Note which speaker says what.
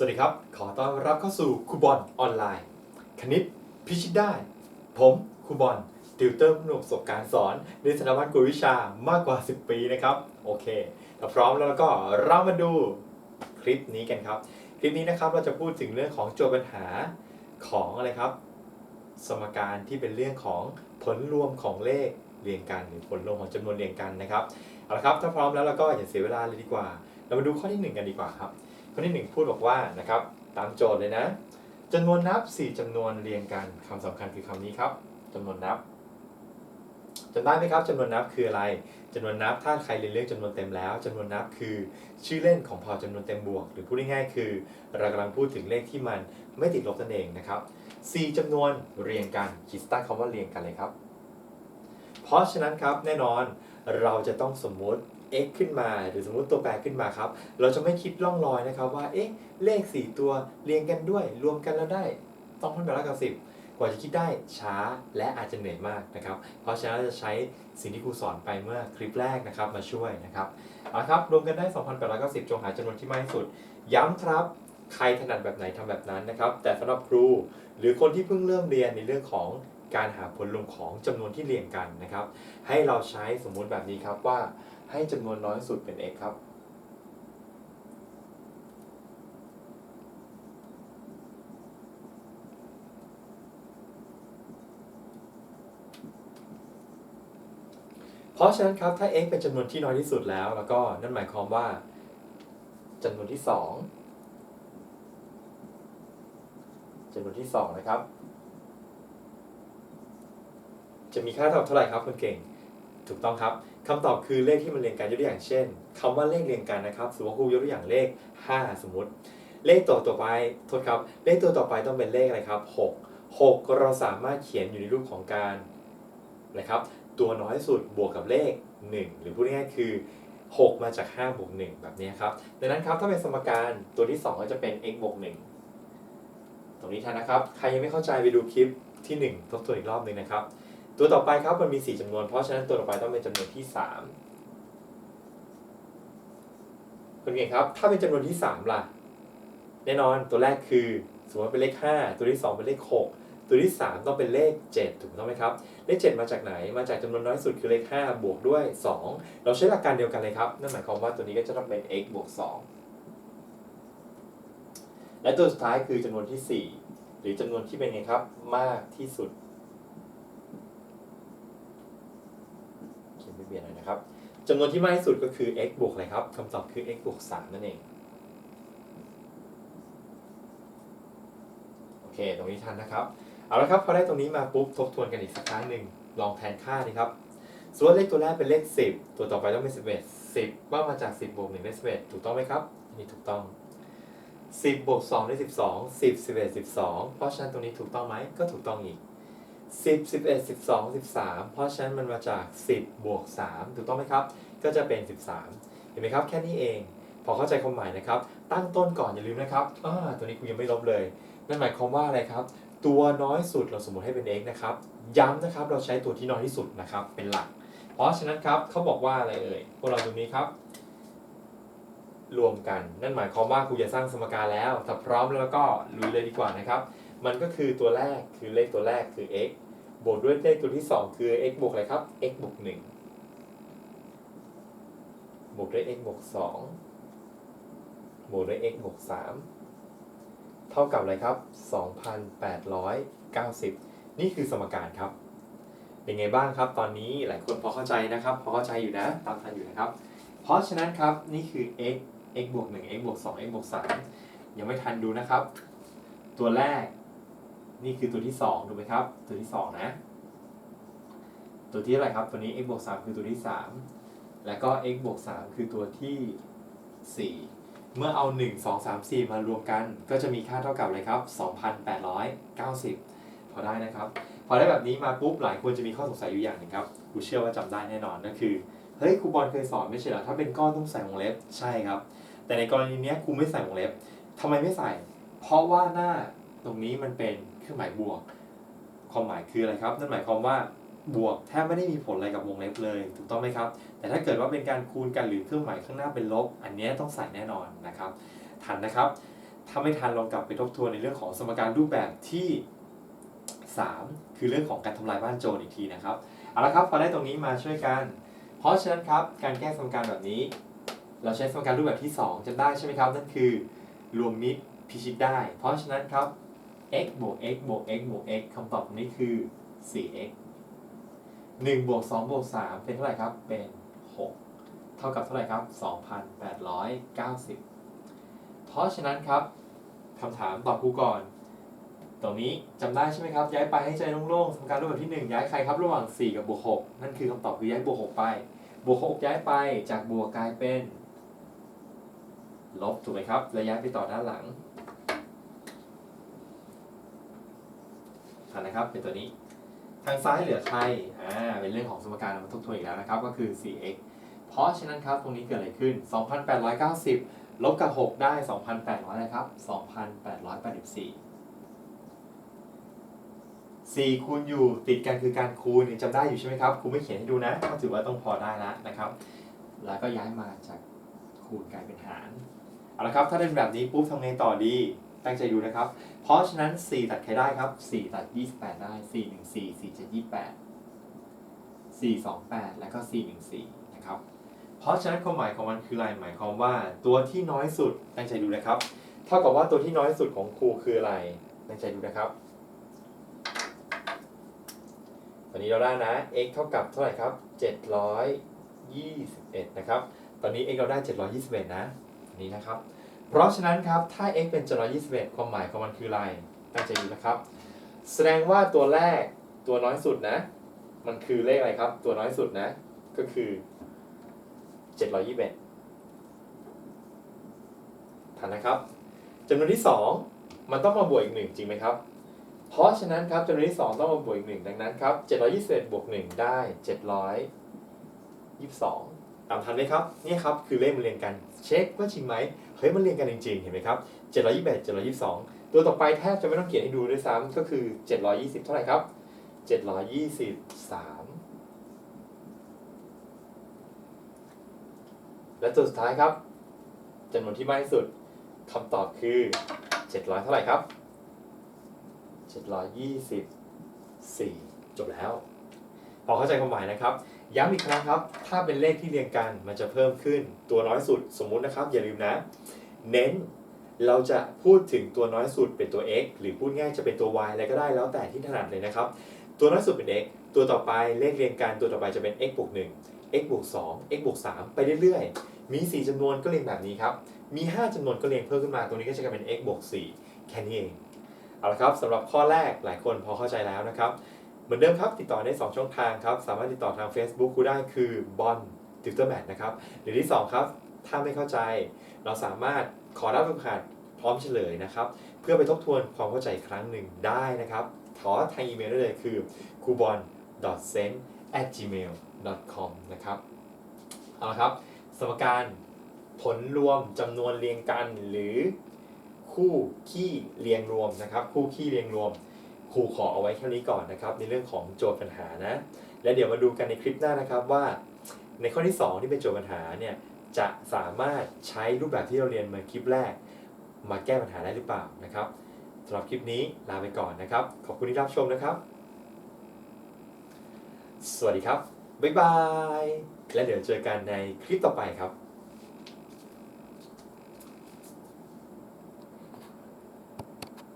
Speaker 1: สวัสดีครับ ขอต้อนรับเข้าสู่ครูบอลออนไลน์ คณิตพิชิตได้ ผมครูบอลติวเตอร์ผู้มีประสบการณ์สอนในสถาบันกวดวิชามากกว่า 10 ปีนะครับ โอเคถ้าพร้อมแล้วก็เรามาดูคลิปนี้กันครับ คลิปนี้นะครับเราจะพูดถึงเรื่องของโจทย์ปัญหาของอะไรครับ สมการที่เป็นเรื่องของผลรวมของเลขเรียงกันหรือผลรวมของจำนวนเรียงกันนะครับเอาละครับถ้าพร้อมแล้วเราก็อย่าเสียเวลาเลยดีกว่า เรามาดูข้อที่หนึ่งกันดีกว่าครับ ข้อที่หนึ่งพูดบอกว่านะครับตามโจทย์เลยนะจำนวนนับ 4จำนวนเรียงกันคำสำคัญคือคำนี้ครับจำนวนนับจำได้ไหมครับจำนวนนับคืออะไรจำนวนนับถ้าใครเรียนเรื่องจำนวนเต็มแล้วจำนวนนับคือชื่อเล่นของพอจำนวนเต็มบวก หรือพูดง่ายๆคือเรากำลังพูดถึงเลขที่มันไม่ติดลบนั่นเองนะครับ4จำนวนเรียงกันขีดใต้งคำว่าเรียงกันเลยครับ เพราะฉะนั้นครับแน่นอนเราจะต้องสมมติ x ขึ้นมา หรือสมมติตัวแปรขึ้นมาครับ เราจะไม่คิดล่องลอยนะครับว่า เอ๊ะ เลข 4 ตัวเรียงกันด้วย รวมกันแล้วได้ต้องพันแปดร้อยเก้าสิบกว่าจะคิดได้ช้าและอาจจะเหนื่อยมากนะครับ เพราะฉะนั้นเราจะใช้สิ่งที่ครูสอนไปเมื่อคลิปแรกนะครับมาช่วยนะครับเอาละครับรวมกันได้ 2,890 จงหาจำนวนที่มากที่สุด ย้ำครับ ใครถนัดแบบไหนทำแบบนั้นนะครับ แต่สำหรับครูหรือคนที่เพิ่งเริ่มเรียนในเรื่องของการหาผลรวมของจำนวนที่เรียงกันนะครับ ให้เราใช้สมมุติแบบนี้ครับว่า ให้จำนวนน้อยสุดเป็น x ครับ เพราะฉะนั้นครับถ้า x เป็นจำนวนที่น้อยที่สุดแล้ว แล้วก็นั่นหมายความว่าจำนวนที่สองจำนวนที่สองนะครับ จะมีค่าเท่าเท่าไหร่ครับคุณเก่ง ถูกต้องครับคำตอบคือเลขที่มันเรียงกันยกตัวอย่างเช่นคำว่าเลขเรียงกันนะครับสมมติว่าครูยกตัวอย่างเลข 5 สมมติ เลขตัวต่อไปโทษครับเลขตัวต่อไปต้องเป็นเลขอะไรครับ 6 6 เราสามารถเขียนอยู่ในรูปของการนะครับตัวน้อยสุดบวกกับเลข 1 หรือพูดง่ายๆคือ 6 มาจาก5บวก1แบบนี้ครับดังนั้นครับถ้าเป็นสมการตัวที่ 2 ก็จะเป็น x บวก1ตรงนี้ทันนะครับ ใครยังไม่เข้าใจไปดูคลิปที่ 1 ทบทวนอีกรอบหนึ่งนะครับ ตัวต่อไปครับมันมี 4จำนวน เพราะฉะนั้นตัวต่อไปต้องเป็นจำนวนที่3คุณเก่งครับ ถ้าเป็นจำนวนที่ 3 ล่ะ แน่นอนตัวแรกคือ สมมติเป็นเลข 5 ตัวที่ 2 เป็นเลข 6 ตัวที่ 3 ต้องเป็นเลข 7 ถูกต้องไหมครับ เลข 7 มาจากไหน มาจากจำนวนน้อยสุดคือเลข 5 บวกด้วย 2 เราใช้หลักการเดียวกันเลยครับ นั่นหมายความว่าตัวนี้ก็จะต้องเป็น x บวก 2 และตัวสุดท้ายคือจำนวนที่ 4 หรือจำนวนที่เป็นไงครับ มากที่สุด เขียนไม่เบียนหน่อยนะ ครับจำนวนที่มากที่สุดก็คือ x บวกอะไรครับคำตอบคือ x บวก3นั่นเองโอเคตรงนี้ทันนะครับเอาละครับพอได้ตรงนี้มาปุ๊บทบทวนกันอีกสักครั้งหนึ่งลองแทนค่าดีครับส่วนเลขตัวแรกเป็นเลข 10 ตัวต่อไปต้องเป็น 11 10 ว่ามาจาก 10บวก1ได้11 ถูกต้องไหมครับอันนี่ถูกต้อง 10บวก2ได้12 10 11 12 เพราะฉะนั้นตรงนี้ถูกต้องไหมก็ถูกต้องอีก 10 11 12 13 เพราะฉะนั้นมันมาจาก 10 บวก 3 ถูกต้องไหมครับ ก็จะเป็น 13 เห็นไหมครับ แค่นี้เอง พอเข้าใจความหมายนะครับ ตั้งต้นก่อนอย่าลืมนะครับอ่าตัวนี้คุณยังไม่ลบเลย นั่นหมายความว่าอะไรครับ ตัวน้อยสุดเราสมมติให้เป็น x นะครับ ย้ำนะครับ เราใช้ตัวที่น้อยที่สุดนะครับ เป็นหลัก เพราะฉะนั้นครับเขาบอกว่าอะไรเอ่ย พวกเราตรงนี้ครับ รวมกัน นั่นหมายความว่าครูจะสร้างสมการแล้วถ้าพร้อมแล้วก็ลุยเลยดีกว่านะครับ มันก็คือตัวแรกคือเลขตัวแรกคือ x บวกด้วยเลขตัวที่ 2 คือ x บวกอะไรครับ x บวก1บวกด้วย x บวก2บวกด้วย x บวก3เท่ากับอะไรครับ 2,890 นี่คือสมการครับ เป็นไงบ้างครับ ตอนนี้หลายคนพอเข้าใจนะครับ พอเข้าใจอยู่นะ ตามทันอยู่นะครับ เพราะฉะนั้นครับนี่คือ x x บวก1 x บวก2 x บวก3ยังไม่ทันดูนะครับ ตัวแรก นี่คือตัวที่2ถูกไหมครับ ตัวที่ 2 นะ ตัวที่อะไรครับ ตัวนี้ x บวก3คือตัวที่ 3 แล้วก็ x บวก3คือตัวที่ 4 เมื่อเอา 1 2 3 4 มารวมกัน ก็จะมีค่าเท่ากับอะไรครับ 2,890 พอได้นะครับ พอได้แบบนี้มาปุ๊บหลายคนจะมีข้อสงสัยอยู่อย่างหนึ่งครับกูเชื่อว่าจำได้แน่นอนก็คือเฮ้ยครูบอลเคยสอนไม่ใช่เหรอถ้าเป็นก้อนต้องใส่วงเล็บใช่ครับ แต่ในกรณีเนี้ยครูไม่ใส่วงเล็บทำไมไม่ใส่ เพราะว่าหน้าตรงนี้มันเป็น รื่องหมายบวก ความหมายคืออะไรครับ นั่นหมายความว่าบวกแทบไม่ได้มีผลอะไรกับวงเล็บเลย ถูกต้องไหมครับ แต่ถ้าเกิดว่าเป็นการคูณกันหรือเครื่องหมายข้างหน้าเป็นลบ อันนี้ต้องใส่แน่นอนนะครับ ทันนะครับถ้าไม่ทันลองกลับไปทบทวนในเรื่องของสมการรูปแบบที่ 3 คือเรื่องของการทำลายบ้านโจรอีกทีนะครับเอาละครับพอได้ตรงนี้มาช่วยกัน เพราะฉะนั้นครับการแก้สมการแบบนี้ เราใช้สมการรูปแบบที่ 2จำได้ใช่ไหมครับนั่นคือ รวมมิตรพิชิตได้ เพราะฉะนั้นครับ x บวก x บวก x บวก x คำตอบนี้คือ 4x 1บวก2บวก3เป็นเท่าไหร่ครับ เป็น 6 เท่ากับเท่าไหร่ครับ 2,890 เพราะฉะนั้นครับคำถามตอบครูก่อน ตรงนี้จำได้ใช่ไหมครับ ย้ายไปให้ใจโล่งๆสมการรูปแบบที่ 1 ย้ายใครครับระหว่าง 4 กับบวก 6 นั่นคือคำตอบคือย้ายบวก 6 ไป บวก 6 ย้ายไปจากบวกกลายเป็น ลบถูกไหมครับแล้วย้ายไปต่อด้านหลังันนะครับ เป็นตัวนี้ ทางซ้ายเหลือใครอ่าเป็นเรื่องของสมการมาทบทวนอีกแล้วนะครับ ก็คือ 4x เพราะฉะนั้นครับตรงนี้เกิดอะไรขึ้น 2,890 ลบกับ 6 ได้ 2,800นะครับ 2,884 4 คูณอยู่ติดกันคือการคูณจำได้อยู่ใช่ไหมครับครูไม่เขียนให้ดูนะก็ถือว่าต้องพอได้แล้วนะครับ แล้วก็ย้ายมาจากคูณกลายเป็นหารเอาละครับ ถ้าเป็นแบบนี้ปุ๊บทำไงต่อดี ตั้งใจดูนะครับ เพราะฉะนั้น 4 ตัดใครได้ครับ 4 ตัด 28 ได้ 4 1 4 4 7 28 4 2 8 แล้วก็ 4 1 4 นะครับ เพราะฉะนั้นความหมายของมันคืออะไร หมายความว่าตัวที่น้อยสุด ตั้งใจดูนะครับ เท่ากับว่าตัวที่น้อยสุดของครูคืออะไร ตั้งใจดูนะครับ ตอนนี้เราได้นะ x เท่ากับเท่าไหร่ครับ 721 นะครับ ตอนนี้ x เราได้ 721 นะ อันนี้นะครับ เพราะฉะนั้นครับถ้า x เป็น721 ความหมายของมันคืออะไรตั้งใจดูนะครับ แสดงว่าตัวแรกตัวน้อยสุดนะ มันคือเลขอะไรครับ ตัวน้อยสุดนะ ก็คือ 721ทันนะครับจำนวนที่ 2 มันต้องมาบวกอีกหนึ่งจริงไหมครับ เพราะฉะนั้นครับจำนวนที่ 2 ต้องมาบวกอีกหนึ่งดังนั้นครับ721บวก1ได้ 722 ตามทันไหมครับ นี่ครับคือเลขมันเรียงกัน เช็คว่าจริงไหม เฮ้ยมันเรียงกันจริงๆ เห็นไหมครับ721 722 ตัวต่อไปแทบจะไม่ต้องเขียนให้ดูด้วยซ้ำก็คือ 720 เท่าไหร่ครับ 723 และตัวสุดท้ายครับจำนวนที่มากที่สุดคำตอบคือ 700 เท่าไหร่ครับ 724 จบแล้ว พอเข้าใจความหมายนะครับ ย้ำอีกครั้งครับ ถ้าเป็นเลขที่เรียงกันมันจะเพิ่มขึ้นตัวน้อยสุดสมมุตินะครับ อย่าลืมนะ เน้นเราจะพูดถึงตัวน้อยสุดเป็นตัว x หรือพูดง่ายจะเป็นตัว y อะไรก็ได้แล้วแต่ที่ถนัดเลยนะครับ ตัวน้อยสุดเป็น x ตัวต่อไปเลขเรียงกันตัวต่อไปจะเป็น x บวก1 x บวก2 x บวก3ไปเรื่อยๆ มี 4จำนวนก็เรียงแบบนี้ครับ มี 5จำนวนก็เรียงเพิ่มขึ้นมา ตรงนี้ก็จะกลายเป็น x บวก4แค่นี้เอง เอาละครับสำหรับข้อแรกหลายคนพอเข้าใจแล้วนะครับ เหมือนเดิมครับ ติดต่อได้ 2 ช่องทางครับ สามารถติดต่อทาง Facebook คูได้คือบอลติวเตอร์แมทนะครับ หรือที่ 2 ครับ ถ้าไม่เข้าใจ เราสามารถขอรับฝึกหัดพร้อมเฉลยนะครับ เพื่อไปทบทวนความเข้าใจครั้งหนึ่งได้นะครับขอทางอีเมลได้เลยคือ k u b o n s e n at gmail com นะครับเอาละครับ สมการผลรวมจำนวนเรียงกันหรือคู่ขี้เรียงรวมนะครับ คู่ขี้เรียงรวม ครูขอเอาไว้แค่นี้ก่อนนะครับ ในเรื่องของโจทย์ปัญหานะ และเดี๋ยวมาดูกันในคลิปหน้านะครับว่า ในข้อที่ 2 ที่เป็นโจทย์ปัญหาเนี่ยจะสามารถใช้รูปแบบที่เราเรียนมาคลิปแรก มาแก้ปัญหาได้หรือเปล่านะครับสำหรับคลิปนี้ลาไปก่อนนะครับ ขอบคุณที่รับชมนะครับ สวัสดีครับ บ๊ายบาย และเดี๋ยวเจอกันในคลิปต่อไปครับ